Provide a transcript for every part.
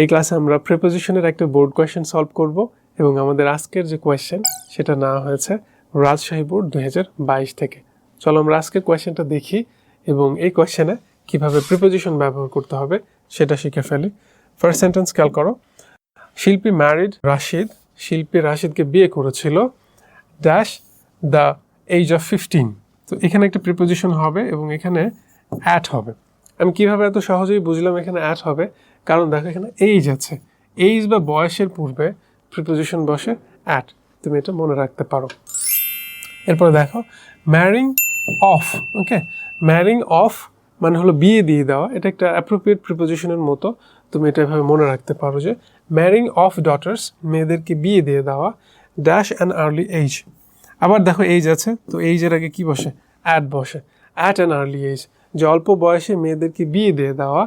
এই ক্লাসে আমরা প্রিপোজিশনের একটা বোর্ড কোয়েশ্চেন সলভ করব এবং আমাদের আজকের যে কোয়েশ্চেন সেটা নেওয়া হয়েছে রাজশাহী বোর্ড দু হাজার বাইশ থেকে। চলো আমরা আজকের কোয়েশ্চেনটা দেখি এবং এই কোয়েশ্চেনে কীভাবে প্রিপোজিশন ব্যবহার করতে হবে সেটা শিখে ফেলি। ফার্স্ট সেন্টেন্স খেয়াল করো। শিল্পী ম্যারিড রাশিদ, শিল্পী রাশিদকে বিয়ে করেছিল dash the age of fifteen তো এখানে একটা প্রিপোজিশন হবে এবং এখানে অ্যাট হবে। আমি কীভাবে এত সহজেই বুঝলাম এখানে অ্যাট হবে? কারণ দেখো এখানে এইজ আছে। এইজ বা বয়সের পূর্বে প্রিপোজিশন বসে অ্যাট তুমি এটা মনে রাখতে পারো। এরপরে দেখো ম্যারিং অফ ওকে ম্যারিং অফ মানে হলো বিয়ে দিয়ে দেওয়া। এটা একটা অ্যাপ্রোপ্রিয়েট প্রিপোজিশনের মতো। তুমি এটা এভাবে মনে রাখতে পারো যে ম্যারিং অফ ডটার্স মেয়েদেরকে বিয়ে দিয়ে দেওয়া ড্যাশ অ্যান্ড আর্লি এইজ আবার দেখো এইজ আছে, তো এইজের আগে কি বসে? অ্যাট বসে। অ্যাট অ্যান আর্লি এজ যে অল্প বয়সে মেয়েদেরকে বিয়ে দিয়ে দেওয়া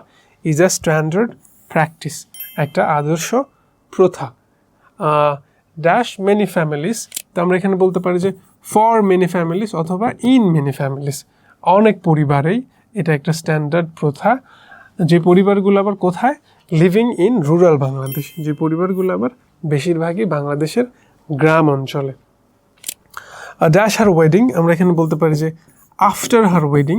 ইজ আ স্ট্যান্ডার্ড প্র্যাকটিস একটা আদর্শ প্রথা। ড্যাশ মেনি ফ্যামিলিস তো আমরা এখানে বলতে পারি যে ফর মেনি ফ্যামিলিস অথবা ইন মেনি ফ্যামিলিস অনেক পরিবারেই এটা একটা স্ট্যান্ডার্ড প্রথা। যে পরিবারগুলো আবার কোথায়? লিভিং ইন রুরাল বাংলাদেশ যে পরিবারগুলো আবার বেশিরভাগই বাংলাদেশের গ্রাম অঞ্চলে। ড্যাশ হার ওয়েডিং আমরা এখানে বলতে পারি যে আফটার হার ওয়েডিং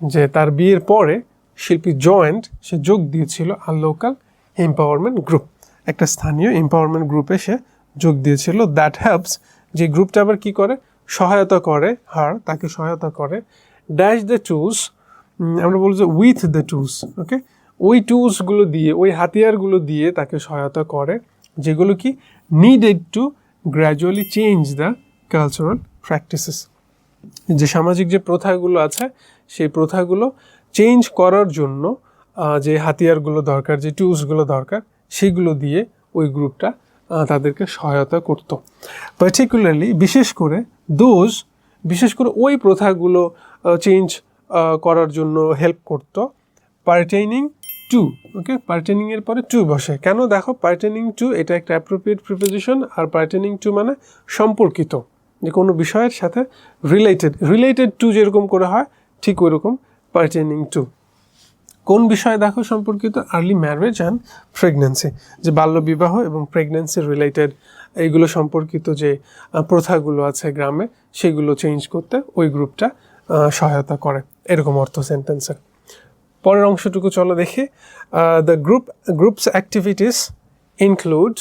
যে তার বিয়ের পরে শিল্পী জয়েন্ট, সে যোগ দিয়েছিল আর লোকাল এম্পাওয়ারমেন্ট গ্রুপ। একটা স্থানীয় এম্পাওয়ারমেন্ট গ্রুপে সে যোগ দিয়েছিল। দ্যাট হেল্পস যে গ্রুপটা আবার কি করে? সহায়তা করে হার তাকে সহায়তা করে। ড্যাশ দ্য টুলস আমরা বলছি উইথ দ্য টুলস ওকে ওই টুলসগুলো দিয়ে, ওই হাতিয়ারগুলো দিয়ে তাকে সহায়তা করে, যেগুলো কি? Needed to gradually change the cultural practices যে সামাজিক যে প্রথাগুলো আছে, সেই প্রথাগুলো চেঞ্জ করার জন্য যে হাতিয়ারগুলো দরকার, যে টুলসগুলো দরকার, সেগুলো দিয়ে ওই গ্রুপটা তাদেরকে সহায়তা করত। পার্টিকুলারলি বিশেষ করে দোজ বিশেষ করে ওই প্রথাগুলো চেঞ্জ করার জন্য হেল্প করতো। পার্টেনিং টু ওকে পার্টেনিং এর পরে টু বসে। কেন? দেখো পার্টেনিং টু এটা একটা অ্যাপ্রোপ্রিয়েট প্রিপোজিশন আর পার্টেনিং টু মানে সম্পর্কিত। যে কোনো বিষয়ের সাথে রিলেটেড রিলেটেড টু যেরকম করে হয়, ঠিক ওইরকম পার্টেনিং টু কোন বিষয়ে দেখো সম্পর্কিত? আর্লি ম্যারেজ অ্যান্ড প্রেগনেন্সি যে বাল্যবিবাহ এবং প্রেগনেন্সি রিলেটেড এইগুলো সম্পর্কিত যে প্রথাগুলো আছে গ্রামে, সেগুলো চেঞ্জ করতে ওই গ্রুপটা সহায়তা করে। এরকম অর্থ সেন্টেন্সের পরের অংশটুকু চলো দেখি। The group groups activities include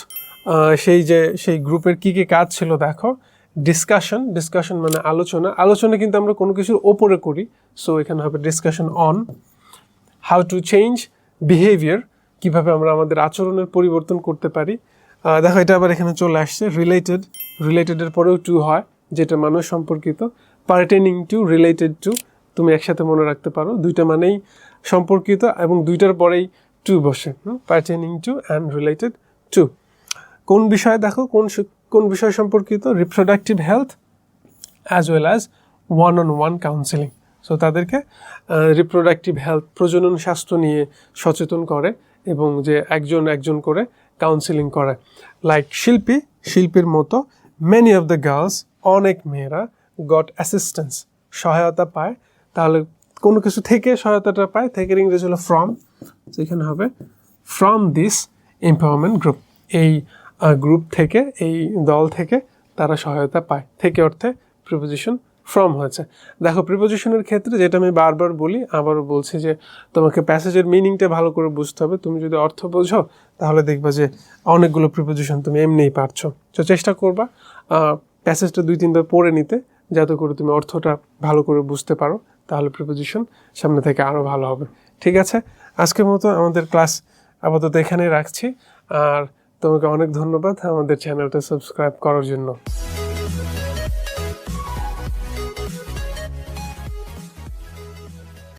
সেই যে, সেই গ্রুপের কী কী কাজ ছিল দেখো। ডিসকাশন ডিসকাশন মানে আলোচনা। আলোচনা কিন্তু আমরা কোনো কিছুর ওপরে করি। সো এখানে হবে discussion on how to change behaviour কীভাবে আমরা আমাদের আচরণের পরিবর্তন করতে পারি। দেখো, এটা আবার এখানে চলে আসছে রিলেটেড রিলেটেডের পরেও টু হয়, যেটা মানুষ সম্পর্কিত। পার্টেনিং টু রিলেটেড টু তুমি একসাথে মনে রাখতে পারো। দুইটা মানেই সম্পর্কিত এবং দুইটার পরেই টু বসে। Pertaining to and related to কোন বিষয়ে, দেখো, কোন কোন বিষয় সম্পর্কিত? Reproductive health as well as one on one counselling so তাদেরকে রিপ্রোডাক্টিভ হেলথ প্রজনন স্বাস্থ্য নিয়ে সচেতন করে এবং যে একজন একজন করে কাউন্সেলিং করে। লাইক শিল্পী শিল্পীর মতো মেনি অফ দ্য গার্লস অনেক মেয়েরা গট অ্যাসিস্ট্যান্স সহায়তা পায়। তাহলে কোনো কিছু থেকে সহায়তাটা পায়, থেকে ইংরেজি হলো ফ্রম এখানে হবে ফ্রম দিস এম্পাওয়ারমেন্ট গ্রুপ এই গ্রুপ থেকে, এই দল থেকে তারা সহায়তা পায়। থেকে অর্থে প্রিপোজিশন ফ্রম হয়েছে। দেখো প্রিপোজিশনের ক্ষেত্রে যেটা আমি বারবার বলি, আবারও বলছি যে তোমাকে প্যাসেজের মিনিংটা ভালো করে বুঝতে হবে। তুমি যদি অর্থ বোঝো, তাহলে দেখবা যে অনেকগুলো প্রিপোজিশন তুমি এমনিই পারছ। তো চেষ্টা করবা প্যাসেজটা দুই তিনবার পড়ে নিতে, যাতে করে তুমি অর্থটা ভালো করে বুঝতে পারো। তাহলে প্রিপোজিশন সামনে থেকে আরও ভালো হবে। ঠিক আছে? আজকের মতো আমাদের ক্লাস আপাতত এখানেই রাখছি। আর তোমাকে অনেক ধন্যবাদ আমাদের চ্যানেলটা সাবস্ক্রাইব করার জন্য।